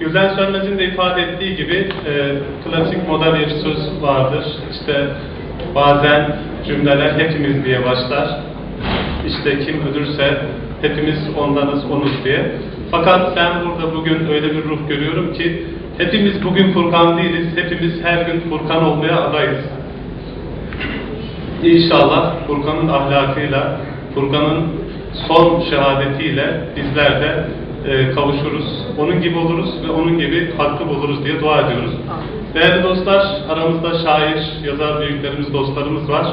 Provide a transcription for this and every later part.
Gülden Sönmez'in de ifade ettiği gibi e, klasik moda bir söz vardır. İşte bazen cümleler hepimiz diye başlar. İşte kim ölürse hepimiz ondanız onuz diye. Fakat ben burada bugün öyle bir ruh görüyorum ki hepimiz bugün Furkan değiliz. Hepimiz her gün Furkan olmaya adayız. İnşallah Furkan'ın ahlakıyla, Furkan'ın son şehadetiyle bizler de e, kavuşuruz. Onun gibi oluruz ve onun gibi hakkı buluruz diye dua ediyoruz. Değerli dostlar, aramızda şair, yazar büyüklerimiz, dostlarımız var.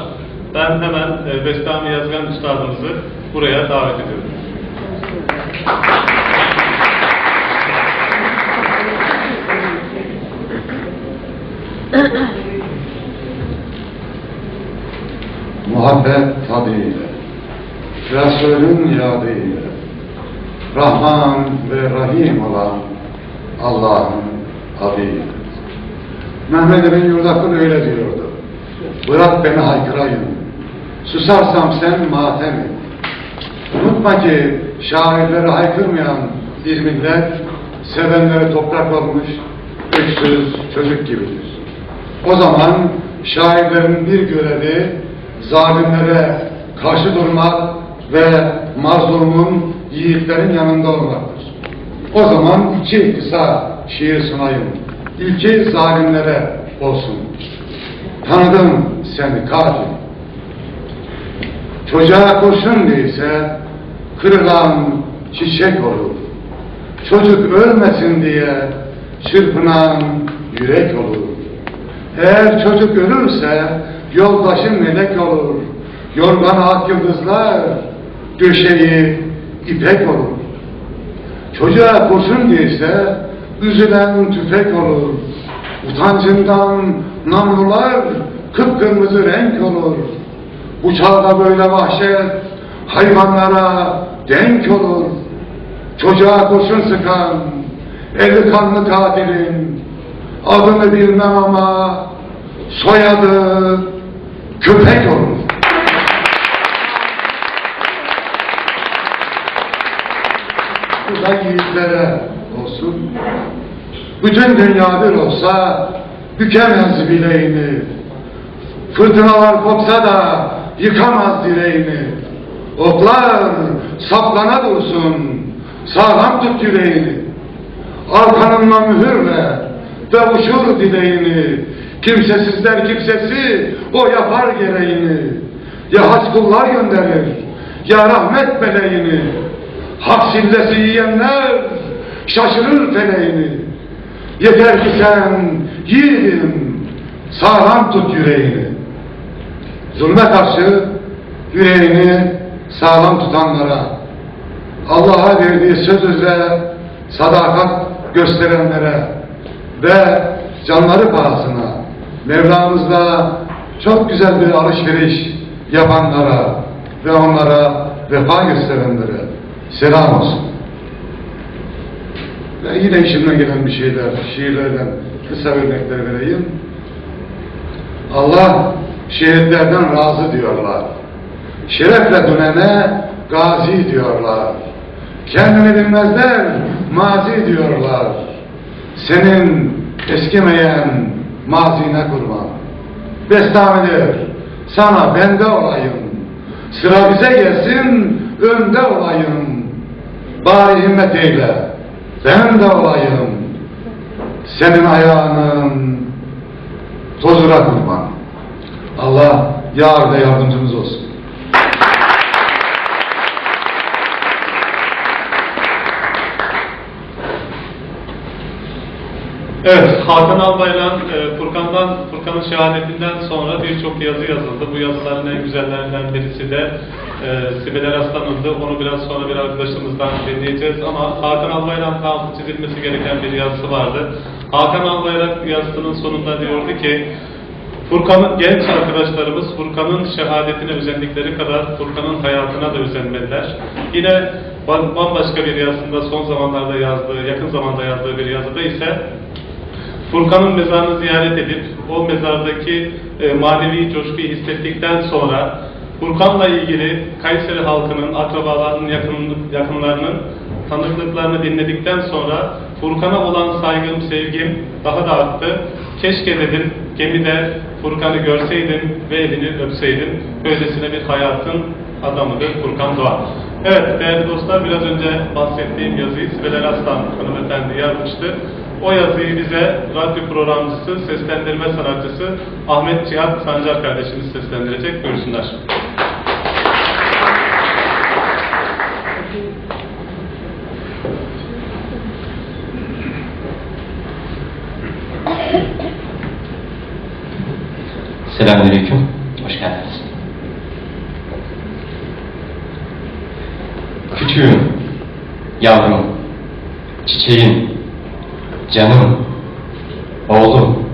Ben hemen e, Bestami Yazgan Üstadımızı buraya davet ediyorum. muhabbet tadıyla, Resulün yadıyla, Rahman ve Rahim olan Allah'ın adıyla. Mehmet Emin Yurdakul öyle diyordu. Bırak beni haykırayım, susarsam sen matem et. Unutma ki şairleri haykırmayan bir millet, sevenleri toprak olmuş, öksüz çocuk gibidir. O zaman şairlerin bir görevi zalimlere karşı durmak ve mazlumun yiğitlerin yanında olmaktır. O zaman iki kısa şiir sunayım. İlki zalimlere olsun. Tanıdım seni katil. Çocuğa kurşun değilse kırılan çiçek olur. Çocuk ölmesin diye çırpınan yürek olur. Eğer çocuk ölürse yoldaşın melek olur. Yorgan ak yıldızlar, döşeği ipek olur. Çocuğa kurşun değilse üzülen tüfek olur. Utancından namlular kıpkırmızı renk olur. Bu çağda böyle vahşet hayvanlara denk olur. Çocuğa kurşun sıkan eli kanlı katilin adını bilmem ama soyadı köpek olur. Da yiğitlere olsun. Bütün dünya bir olsa bükemez bileğini. Fırtınalar kopsa da yıkamaz direğini. Oklar saplana dursun, sağlam tut yüreğini. Arkanınla mühürle, ve uçur dileğini. Kimsesizler kimsesi, o yapar gereğini. Ya haç kullar gönderir, ya rahmet meleğini. Hak sillesi yiyenler şaşırır feleğini. Yeter ki sen yiğidim, sağlam tut yüreğini. Zulme karşı yüreğini sağlam tutanlara, Allah'a verdiği söz üzere sadakat gösterenlere ve canları pahasına Mevlamızla çok güzel bir alışveriş yapanlara ve onlara vefa gösterenlere selam olsun. Ve yine işimden gelen bir şeyler, şiirlerden kısa örnekler vereyim. Allah şehitlerden razı diyorlar. Şerefle dönene gazi diyorlar. Kendini bilmezler, mazi diyorlar. Senin eskimeyen mazine kurban. Bestamidir, sana bende olayım. Sıra bize gelsin, önde olayım. Bari himmet eyle, ben de olayım. Senin ayağının tozuna kurban. Allah yar ve yardımcımız olsun. Evet, Hakan Albayrak'ın e, Furkan'dan, Furkan'ın şehadetinden sonra birçok yazı yazıldı. Bu yazıların en güzellerinden birisi de e, Sibel Eraslan'ındı. Onu biraz sonra bir arkadaşımızdan dinleyeceğiz ama Hakan Albayrak'ın altı çizilmesi gereken bir yazısı vardı. Hakan Albayrak yazısının sonunda diyordu ki Furkan'ın genç arkadaşlarımız Furkan'ın şehadetine özendikleri kadar Furkan'ın hayatına da özenmeliler. Yine bambaşka bir yazısında son zamanlarda yazdığı, yakın zamanda yazdığı bir yazıda ise Furkan'ın mezarını ziyaret edip o mezardaki e, manevi coşkuyu hissettikten sonra Furkan'la ilgili Kayseri halkının, akrabalarının, yakın, yakınlarının tanıklıklarını dinledikten sonra Furkan'a olan saygım, sevgim daha da arttı. Keşke dedim gemide Furkan'ı görseydim ve elini öpseydim. Böylesine bir hayatın adamıdır Furkan Doğan. Evet değerli dostlar biraz önce bahsettiğim yazıyı Sibel Eraslan hanımefendi yazmıştı. O yazıyı bize radyo programcısı, seslendirme sanatçısı Ahmet Cihat Sancar kardeşimiz seslendirecek. Buyursunlar. Selamünaleyküm. Hoş geldiniz. Küçüğüm, yavrum, çiçeğim, canım, oğlum,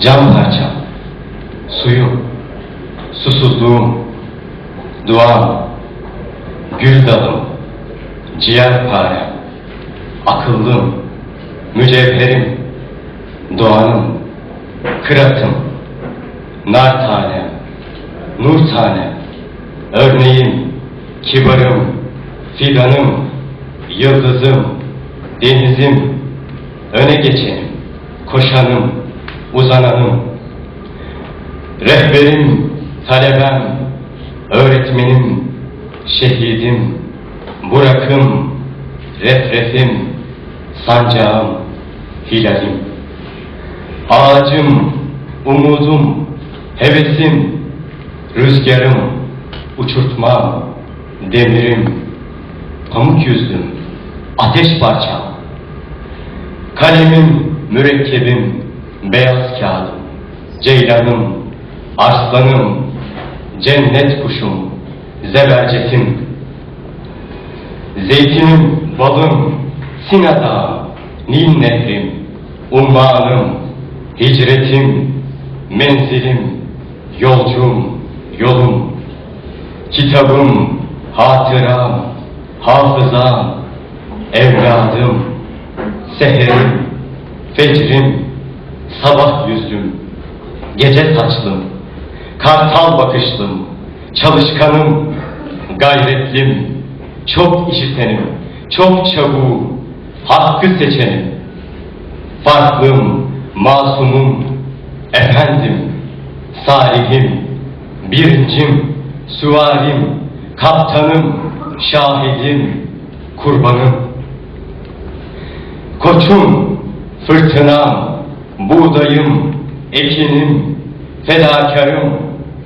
can parçam, suyum, susuzluğum, duam, gül dalım, ciğerparem, akıllım, mücevherim, doğanım, kıratım, nar tanem, nur tanem, örneğim, kibarım, fidanım, yıldızım, denizim, öne geçenim, koşanım, uzananım, rehberim, talebem, öğretmenim, şehidim, burakım, refrefim, sancağım, hilalim. Ağacım, umudum, hevesim, rüzgarım, uçurtmam, demirim, pamuk yüzlüm, ateş parçam. Kalemim, mürekkebim, beyaz kağıdım, ceylanım, arslanım, cennet kuşum, zebercetim. Zeytinim, balım, Sinadağım, Nil nehrim, ummanım, hicretim, menzilim, yolcum, yolum, kitabım, hatıram, hafızam, evladım, seherim, fecrim, sabah yüzlüm, gece saçlım, kartal bakışlım, çalışkanım, gayretlim, çok işitenim, çok çabuğum, hakkı seçenim, farklım, masumum, efendim, salihim, birincim, süvarim, kaptanım, şahidim, kurbanım. Koçum, fırtınam, buğdayım, ekinim, fedakarım,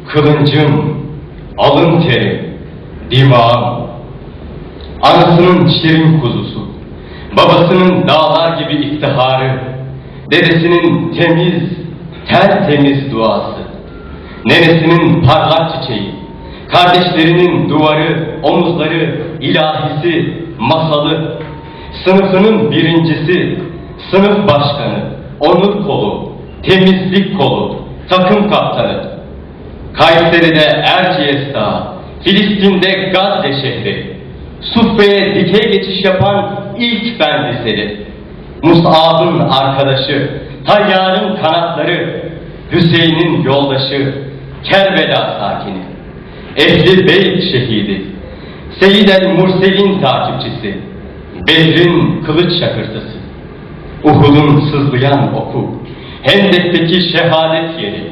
kılıncım, alın teri, dimağım. Anasının şirin kuzusu, babasının dağlar gibi iftiharı, dedesinin temiz, tertemiz duası, nenesinin parlak çiçeği, kardeşlerinin duvarı, omuzları, ilahisi, masalı, sınıfının birincisi, sınıf başkanı, onur kolu, temizlik kolu, takım kaptanı, Kayseri'de Erciyes Dağı, Filistin'de Gazze şehri, Suffe'ye dikey geçiş yapan ilk ben liseli, Mus'ab'ın arkadaşı, Tayyar'ın kanatları, Hüseyin'in yoldaşı, Kerbela sakini, Ehli Beyt şehidi, Seyyid el Mursel'in takipçisi, Behr'in kılıç şakırtısı, Uhud'un sızlayan oku, Hendek'teki şehadet yeri,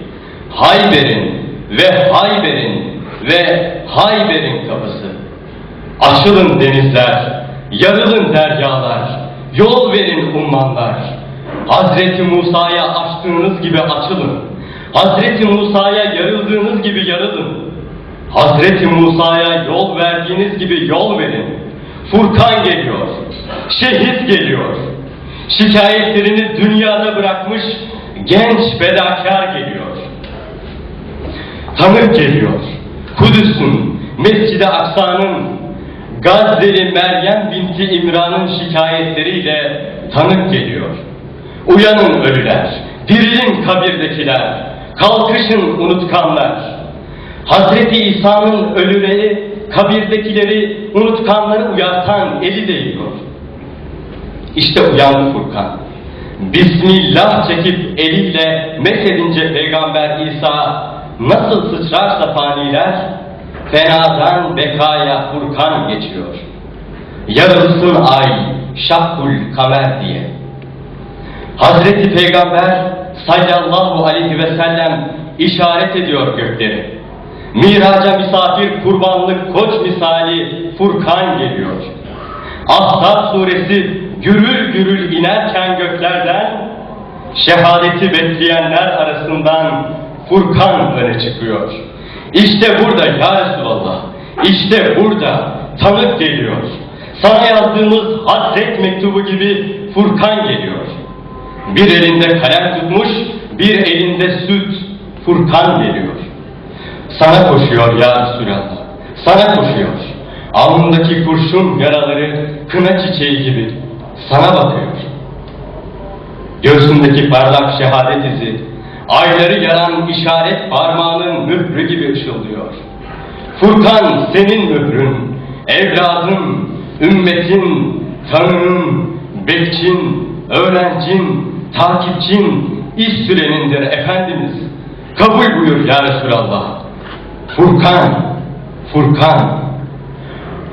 Hayber'in ve Hayber'in ve Hayber'in kapısı. Açılın denizler, yarılın deryalar, yol verin ummanlar. Hazreti Musa'ya açtığınız gibi açılın. Hazreti Musa'ya yarıldığınız gibi yarılın. Hazreti Musa'ya yol verdiğiniz gibi yol verin. Furkan geliyor, şehit geliyor. Şikayetlerini dünyada bırakmış genç bedakar geliyor. Tanık geliyor. Kudüs'ün, Mescid-i Aksa'nın, Gazze'li Meryem binti İmran'ın şikayetleriyle tanık geliyor. Uyanın ölüler, dirilin kabirdekiler, kalkışın unutkanlar. Hazreti İsa'nın ölüleri, kabirdekileri, unutkanları uyartan eli değiyor. İşte uyandı Furkan. Bismillah çekip eliyle methedince Peygamber İsa nasıl sıçrarsa faniler, fenadan bekaya Furkan geçiyor. yarılsın ay, şakkul kamer diye. Hazreti Peygamber sallallahu aleyhi ve sellem işaret ediyor gökleri. Miraca misafir kurbanlık koç misali Furkan geliyor. Ahzab suresi gürül gürül inerken göklerden şehadeti bekleyenler arasından Furkan öne çıkıyor. İşte burada ya Resulallah, işte burada tanık geliyor. Sana yazdığımız hasret mektubu gibi Furkan geliyor. Bir elinde kalem tutmuş, bir elinde süt, Furkan geliyor. Sana koşuyor ya Resulallah, sana koşuyor. Alnındaki kurşun yaraları kına çiçeği gibi sana bakıyor. Göğsündeki parlak şehadet izi, ayları yaran işaret parmağının mührü gibi ışıldıyor. Furkan senin mührün, evladın, ümmetin, tanrın, bekçin, öğrencin, takipçin, iş sürenindir Efendimiz. Kabul buyur ya Resulallah. Furkan, Furkan,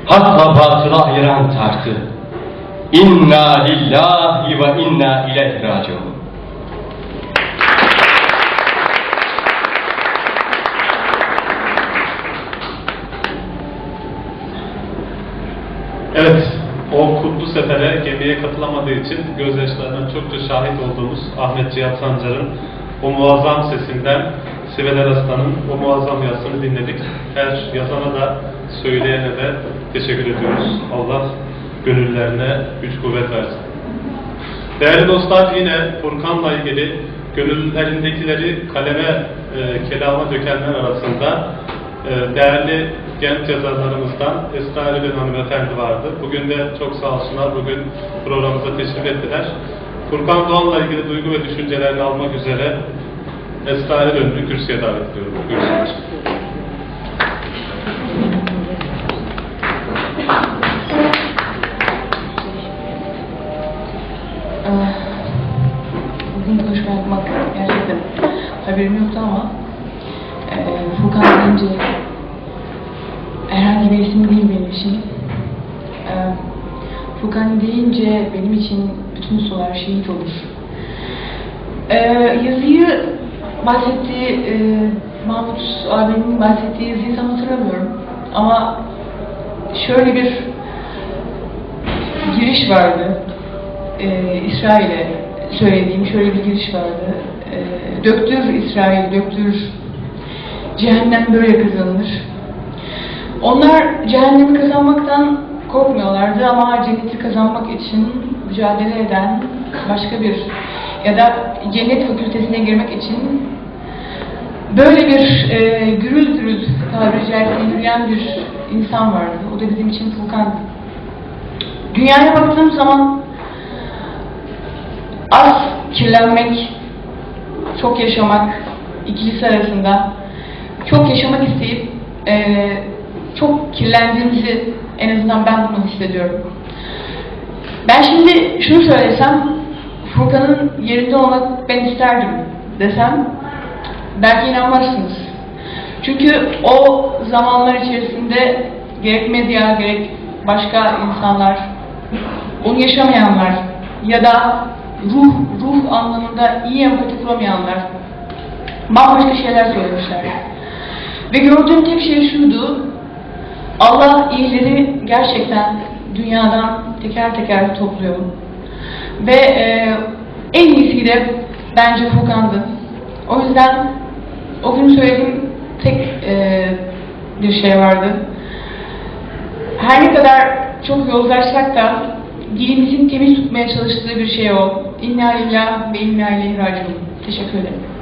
hakla batılı ayıran tartı. İnna lillahi ve inna ileyhi raciun. Evet, o kutlu katılamadığı için gözyaşlarına çokça şahit olduğumuz Ahmet Cihat Sancar'ın o muazzam sesinden Sibel Araslan'ın o muazzam yazısını dinledik. Her yazana da söyleyene de teşekkür ediyoruz. Allah gönüllerine güç kuvvet versin. Değerli dostlar yine Furkan'la ilgili gönüllerindekileri kaleme, e, kelama dökenler arasında e, değerli genç yazarlarımızdan Esra Erbil hanımefendi vardı. Bugün de çok sağ olsunlar, bugün programımıza teşrif ettiler. Furkan Doğan'la ilgili duygu ve düşüncelerini almak üzere Esra Erbil'i kürsüye davet ediyorum. Buyursunlar. Ah, Bugün konuşma yapmak gerçekten haberim yoktu ama Deyince benim için bütün sular şehit olur. E, yazıyı bahsettiği, e, Mahmut abinin bahsettiği yazıyı tam hatırlamıyorum. Ama şöyle bir giriş vardı. Ee, İsrail'e söylediğim şöyle bir giriş vardı. Ee, döktür İsrail, döktür cehennem böyle kazanılır. Onlar cehennemi kazanmaktan korkmuyorlardı ama cenneti kazanmak için mücadele eden başka bir ya da cennet fakültesine girmek için böyle bir e, gürül gürül tabiri caizse yürüyen bir insan vardı. O da bizim için Furkan. Dünyaya baktığım zaman az kirlenmek, çok yaşamak ikilisi arasında çok yaşamak isteyip eee, çok kirlendiğimizi en azından ben bunu hissediyorum. Ben şimdi şunu söylesem, Furkan'ın yerinde olmak ben isterdim desem, belki inanmazsınız. Çünkü o zamanlar içerisinde gerek medya, gerek başka insanlar, onu yaşamayanlar ya da ruh, ruh anlamında iyi empati kuramayanlar bambaşka şeyler söylemişler. Ve gördüğüm tek şey şuydu, Allah iyileri gerçekten dünyadan teker teker topluyor. Ve e, en iyisi de bence Furkan'dı. O yüzden o gün söylediğim tek e, bir şey vardı. Her ne kadar çok yozlaşsak da dilimizin temiz tutmaya çalıştığı bir şey o. İnna lillah ve inna ileyhi raciun. Teşekkür ederim.